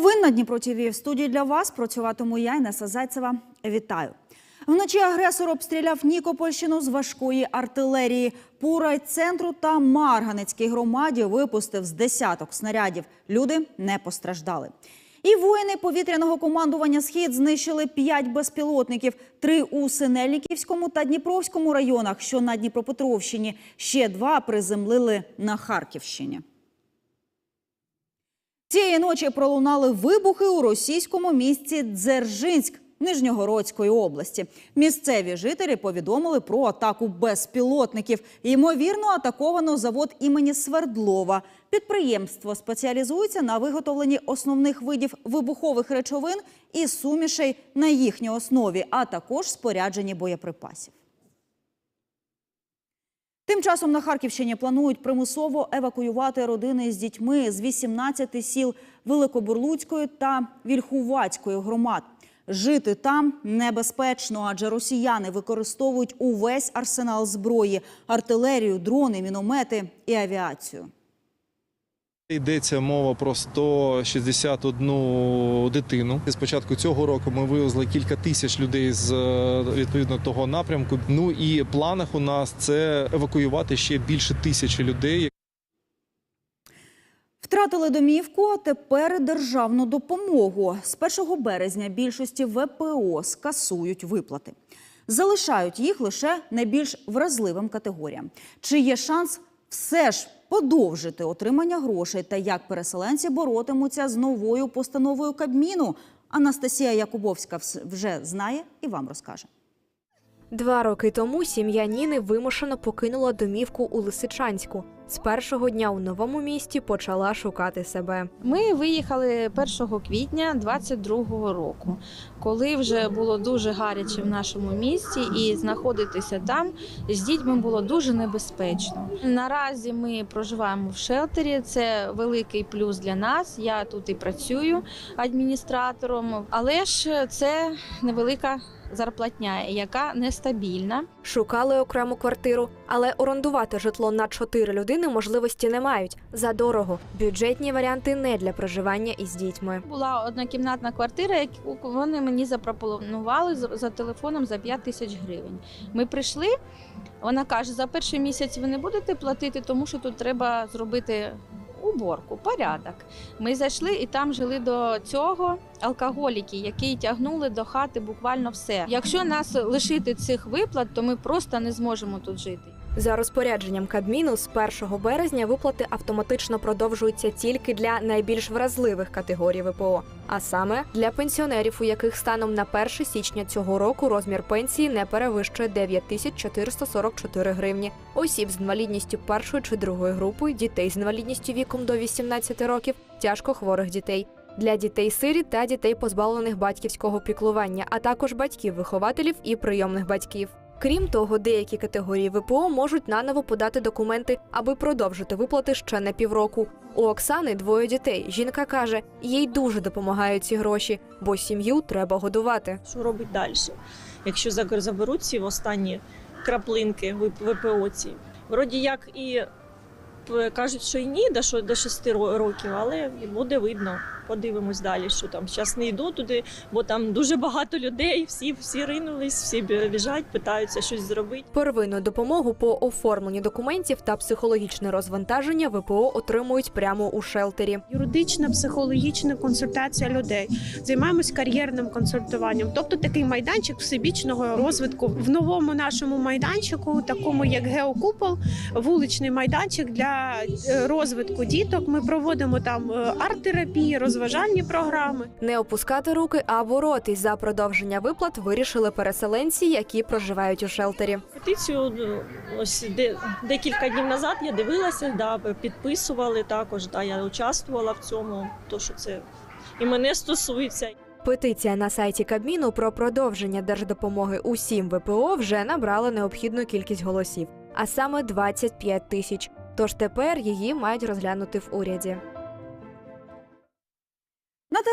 Новин на Дніпро ТВ. В студії для вас працюватиму я, Інеса Зайцева. Вітаю. Вночі агресор обстріляв Нікопольщину з важкої артилерії. По райцентру та Марганецькій громаді випустив з десяток снарядів. Люди не постраждали. І воїни повітряного командування «Схід» знищили п'ять безпілотників. Три у Синельниківському та Дніпровському районах, що на Дніпропетровщині. Ще два приземлили на Харківщині. Цієї ночі пролунали вибухи у російському місті Дзержинськ Нижньогородської області. Місцеві жителі повідомили про атаку безпілотників. Ймовірно, атаковано завод імені Свердлова. Підприємство спеціалізується на виготовленні основних видів вибухових речовин і сумішей на їхній основі, а також спорядженні боєприпасів. Тим часом на Харківщині планують примусово евакуювати родини з дітьми з 18 сіл Великобурлуцької та Вільхувацької громад. Жити там небезпечно, адже росіяни використовують увесь арсенал зброї: артилерію, дрони, міномети і авіацію. Йдеться мова про 161 дитину. З початку цього року ми вивезли кілька тисяч людей з е, відповідно того напрямку. Ну і планах у нас це евакуювати ще більше тисячі людей. Втратили домівку, а тепер державну допомогу. З 1 березня більшості ВПО скасують виплати. Залишають їх лише найбільш вразливим категоріям. Чи є шанс все ж подовжити отримання грошей та як переселенці боротимуться з новою постановою Кабміну? Анастасія Якубовська вс- вже знає і вам розкаже. Два роки тому сім'я Ніни вимушено покинула домівку у Лисичанську. З першого дня у новому місті почала шукати себе. Ми виїхали 1 квітня 22-го року, коли вже було дуже гаряче в нашому місті, і знаходитися там з дітьми було дуже небезпечно. Наразі ми проживаємо в шелтері. Це великий плюс для нас. Я тут і працюю адміністратором, але ж це невелика зарплатня, яка нестабільна. Шукали окрему квартиру, але орендувати житло на чотири людини можливості не мають. Задорого. Бюджетні варіанти не для проживання із дітьми. Була однокімнатна квартира, яку вони мені запропонували за за телефоном за 5 тисяч гривень. Ми прийшли. Вона каже: за перший місяць ви не будете платити, тому що тут треба зробити уборку, порядок. Ми зайшли і там жили до цього алкоголіки, які тягнули до хати буквально все. Якщо нас лишити цих виплат, то ми просто не зможемо тут жити. За розпорядженням Кабміну з 1 березня виплати автоматично продовжуються тільки для найбільш вразливих категорій ВПО, а саме для пенсіонерів, у яких станом на 1 січня цього року розмір пенсії не перевищує 9444 гривні, осіб з інвалідністю першої чи другої групи, дітей з інвалідністю віком до 18 років, тяжко хворих дітей. Для дітей сиріт та дітей, позбавлених батьківського піклування, а також батьків-вихователів і прийомних батьків. Крім того, деякі категорії ВПО можуть наново подати документи, аби продовжити виплати ще на півроку. У Оксани двоє дітей. Жінка каже, їй дуже допомагають ці гроші, бо сім'ю треба годувати. що робить далі. Якщо за- заберуть ці останні краплинки ВПО ці. Вроді як і кажуть, що і ні, до 6 років, але буде видно. Подивимось далі, що там. Зараз не йду туди, бо там дуже багато людей, всі, всі ринулись, всі біжать, питаються щось зробити. Первинну допомогу по оформленню документів та психологічне розвантаження ВПО отримують прямо у шелтері. юридична, психологічна консультація людей. Займаємось кар'єрним консультуванням, тобто такий майданчик всебічного розвитку. В новому нашому майданчику, такому як Геокупол, вуличний майданчик для е, розвитку діток. Ми проводимо там е, арт-терапії, розважальні програми. Не опускати руки, а боротись за продовження виплат вирішили переселенці, які проживають у шелтері. Петицію ну, ось де, декілька днів назад я дивилася, да, підписували також. Да, я участвувала в цьому, то що це і мене стосується. Петиція на сайті Кабміну про продовження держдопомоги усім ВПО вже набрала необхідну кількість голосів, а саме 25 тисяч. Тож тепер її мають розглянути в уряді.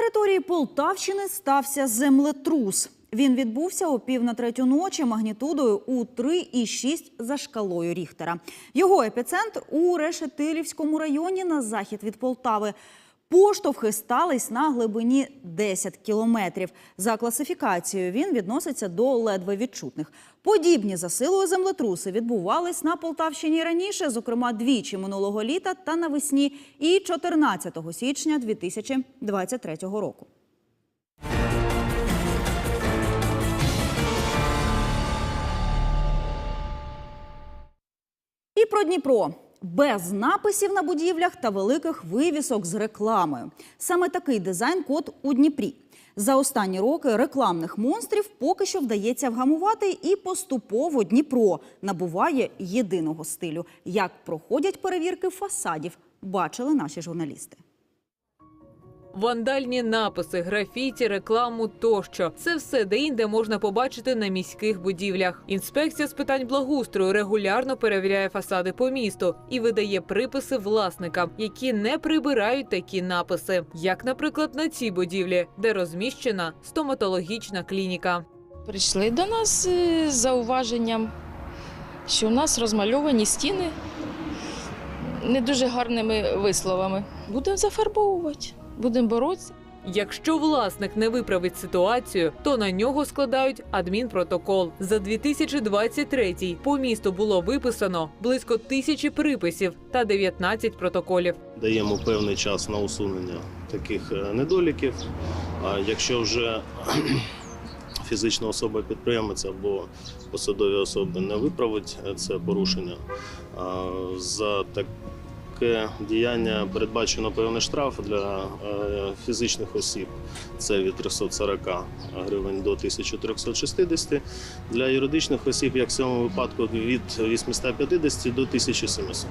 Території Полтавщини стався землетрус. Він відбувся о пів на третю ночі магнітудою у 3,6 за шкалою Ріхтера. Його епіцентр у Решетилівському районі на захід від Полтави. Поштовхи стались на глибині 10 кілометрів. За класифікацією він відноситься до ледве відчутних. Подібні за силою землетруси відбувались на Полтавщині раніше, зокрема двічі минулого літа та навесні і 14 січня 2023 року. І про Дніпро. Без написів на будівлях та великих вивісок з рекламою. Саме такий дизайн-код у Дніпрі. За останні роки рекламних монстрів поки що вдається вгамувати, і поступово Дніпро набуває єдиного стилю. Як проходять перевірки фасадів, бачили наші журналісти. Вандальні написи, графіті, рекламу тощо це все де-інде можна побачити на міських будівлях. Інспекція з питань благоустрою регулярно перевіряє фасади по місту і видає приписи власникам, які не прибирають такі написи, як, наприклад, на цій будівлі, де розміщена стоматологічна клініка. Прийшли до нас е, зауваженням, що у нас розмальовані стіни не дуже гарними висловами. Будемо зафарбовувати, будемо боротися. Якщо власник не виправить ситуацію, то на нього складають адмінпротокол. За 2023 по місту було виписано близько тисячі приписів та 19 протоколів. даємо певний час на усунення таких е, недоліків. А якщо вже фізична особа підприємець або посадові особи не виправить е, це порушення, за таке діяння передбачено певний штраф для е, фізичних осіб. Це від 340 гривень до 1360. Для юридичних осіб, як в цьому випадку, від 850 до 1700.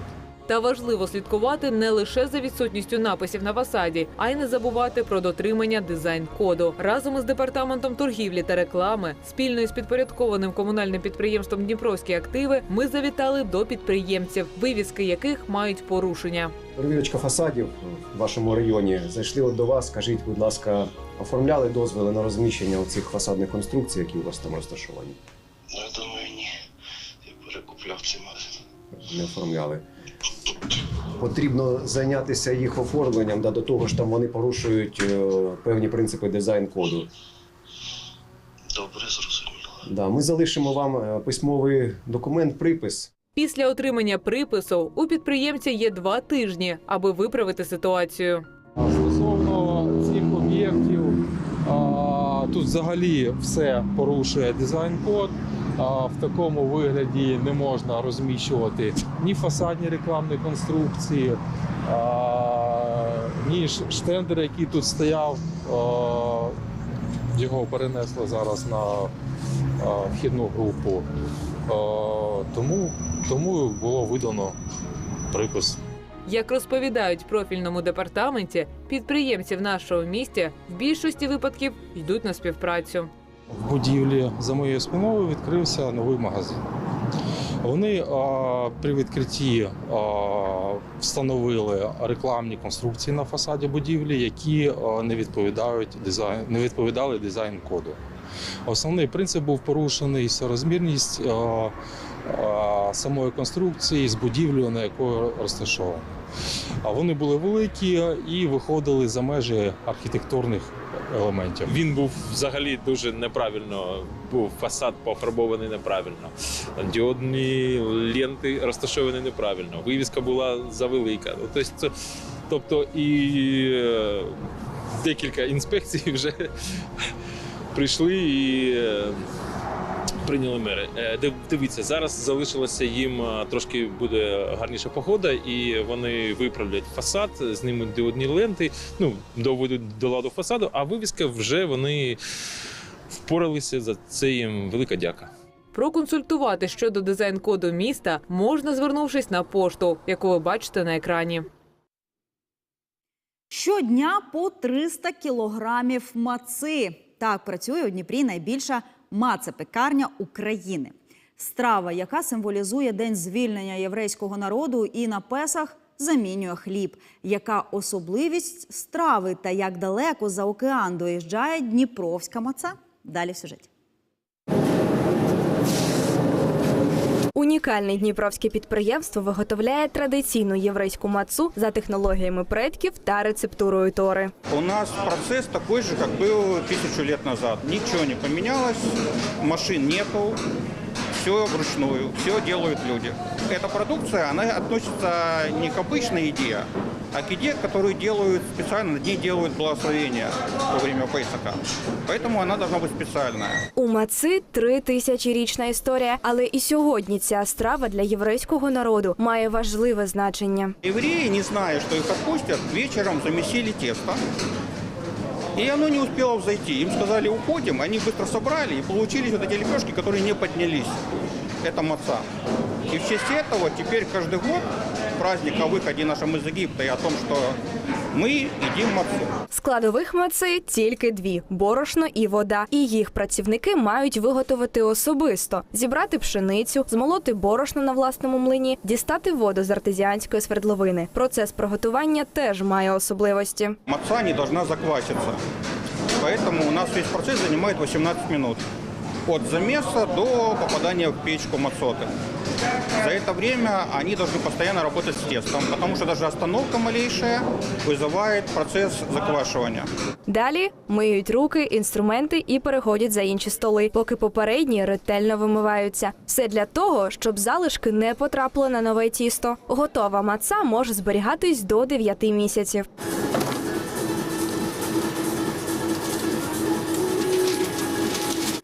Та важливо слідкувати не лише за відсутністю написів на фасаді, а й не забувати про дотримання дизайн-коду. Разом із департаментом торгівлі та реклами, спільно із підпорядкованим комунальним підприємством Дніпровські активи, ми завітали до підприємців, вивіски яких мають порушення. Перевірочка фасадів в вашому районі. Зайшли от до вас. Скажіть, будь ласка, оформляли дозволи на розміщення цих фасадних конструкцій, які у вас там розташовані? Ну, я думаю, ні. Я перекупляв цей магазин. Не оформляли. Потрібно зайнятися їх оформленням, да, до того ж там вони порушують е, певні принципи дизайн-коду. Добре, зрозуміло. Да, ми залишимо вам е, письмовий документ, припис. Після отримання припису у підприємця є два тижні, аби виправити ситуацію. Стосовно цих об'єктів, а, тут взагалі все порушує дизайн-код. В такому вигляді не можна розміщувати ні фасадні рекламні конструкції, ні штендер, який тут стояв. Його перенесли зараз на вхідну групу. Тому, тому було видано припис. Як розповідають профільному департаменті, підприємці в нашому місті в більшості випадків йдуть на співпрацю. В будівлі за моєю спиною відкрився новий магазин. Вони а, при відкритті а, встановили рекламні конструкції на фасаді будівлі, які а, не відповідають дизайн, не відповідали дизайн коду. Основний принцип був порушений соразмірність а, а, самої конструкції з будівлею, на якої розташовано. А вони були великі і виходили за межі архітектурних елементів. Він був взагалі дуже неправильно. Був фасад пофарбований неправильно. Діодні ленти розташовані неправильно. Вивіска була завелика. Тобто, тобто і е, декілька інспекцій вже прийшли і е, прийняли мери. Е, Дивіться, зараз залишилося їм е, трошки буде гарніша погода, і вони виправлять фасад, знімуть діодні ленти, ну доведуть до ладу фасаду, а вивіска вже вони впоралися за це їм велика дяка. Проконсультувати щодо дизайн-коду міста можна, звернувшись на пошту, яку ви бачите на екрані. Щодня по 300 кілограмів маци. Так працює у Дніпрі найбільша мацепекарня України. Страва, яка символізує день звільнення єврейського народу і на Песах замінює хліб. Яка особливість страви та як далеко за океан доїжджає Дніпровська маца? Далі в сюжеті. Унікальне дніпровське підприємство виготовляє традиційну єврейську мацу за технологіями предків та рецептурою тори. У нас процес такий же, як був тисячу років назад. Нічого не помінялось, машин нету, все вручную, все делают люди. Эта продукция, она относится не к обычной еде, а к еде, которую делают специально, над ней делают благословение во время Пейсака. Поэтому она должна быть специальная. У маци три тисячорічна історія, але і сьогодні ця страва для єврейського народу має важливе значення. Евреи, не зная, что их отпустят, вечером замесили тесто. И оно не успело взойти. Им сказали, уходим. Они быстро собрали и получились вот эти лепешки, которые не поднялись. Это маца. И в честь этого теперь каждый год праздник о выходе нашем из Египта и о том, что мы едим мацу. Складових маци тільки дві: борошно і вода. І їх працівники мають виготовити особисто: зібрати пшеницю, змолоти борошно на власному млині, дістати воду з артезіанської свердловини. Процес приготування теж має особливості. Маца не должна закваситься. Поэтому у нас весь процесс занимает 18 минут. От замеса до попадания в печку мацоты. За это время они должны постоянно работать с тестом, потому что даже остановка малейшая вызывает процесс заквашивания. Далі миють руки, інструменти і переходять за інші столи, поки попередні ретельно вимиваються. Все для того, щоб залишки не потрапили на нове тісто. Готова маца може зберігатись до 9 місяців.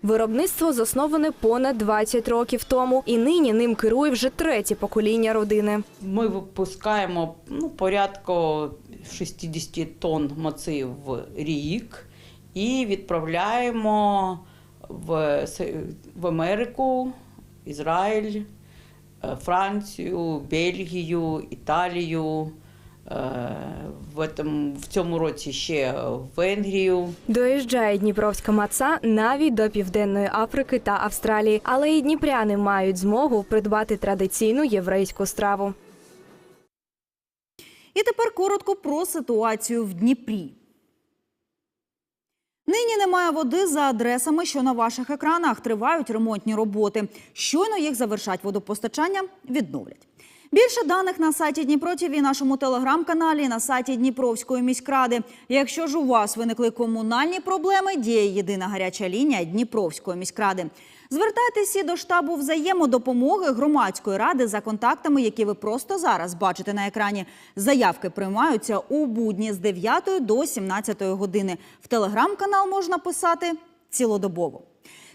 Виробництво засноване понад 20 років тому, і нині ним керує вже третє покоління родини. Ми випускаємо ну, порядку 60 тонн маци в рік і відправляємо в, в Америку, Ізраїль, е, Францію, Бельгію, Італію. Е, В, этом, в цьому році ще в Венгрію. Доїжджає Дніпровська маца навіть до Південної Африки та Австралії, але і дніпряни мають змогу придбати традиційну єврейську страву. І тепер коротко про ситуацію в Дніпрі. Нині немає води за адресами, що на ваших екранах тривають ремонтні роботи. Щойно їх завершать водопостачання, відновлять. Більше даних на сайті Дніпро ТІВІ, нашому телеграм-каналі, на сайті Дніпровської міськради. Якщо ж у вас виникли комунальні проблеми, діє єдина гаряча лінія Дніпровської міськради. Звертайтеся до штабу взаємодопомоги громадської ради за контактами, які ви просто зараз бачите на екрані. Заявки приймаються у будні з 9 до 17 години. В телеграм-канал можна писати цілодобово.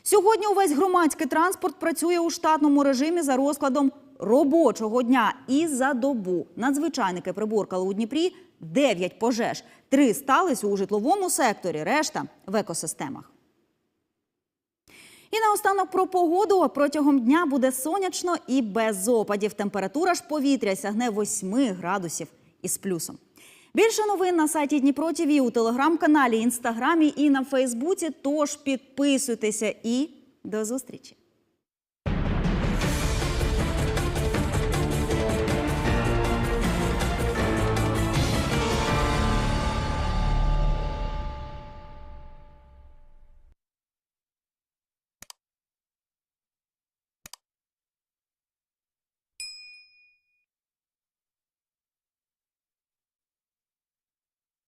Сьогодні увесь громадський транспорт працює у штатному режимі за розкладом робочого дня і за добу. Надзвичайники приборкали у Дніпрі 9 пожеж. Три стались у житловому секторі, решта в екосистемах. І наостанок про погоду. Протягом дня буде сонячно і без опадів. Температура ж повітря сягне 8 градусів із плюсом. Більше новин на сайті Дніпро ТІВІ, у телеграм-каналі, інстаграмі і на Фейсбуці. Тож підписуйтеся і до зустрічі.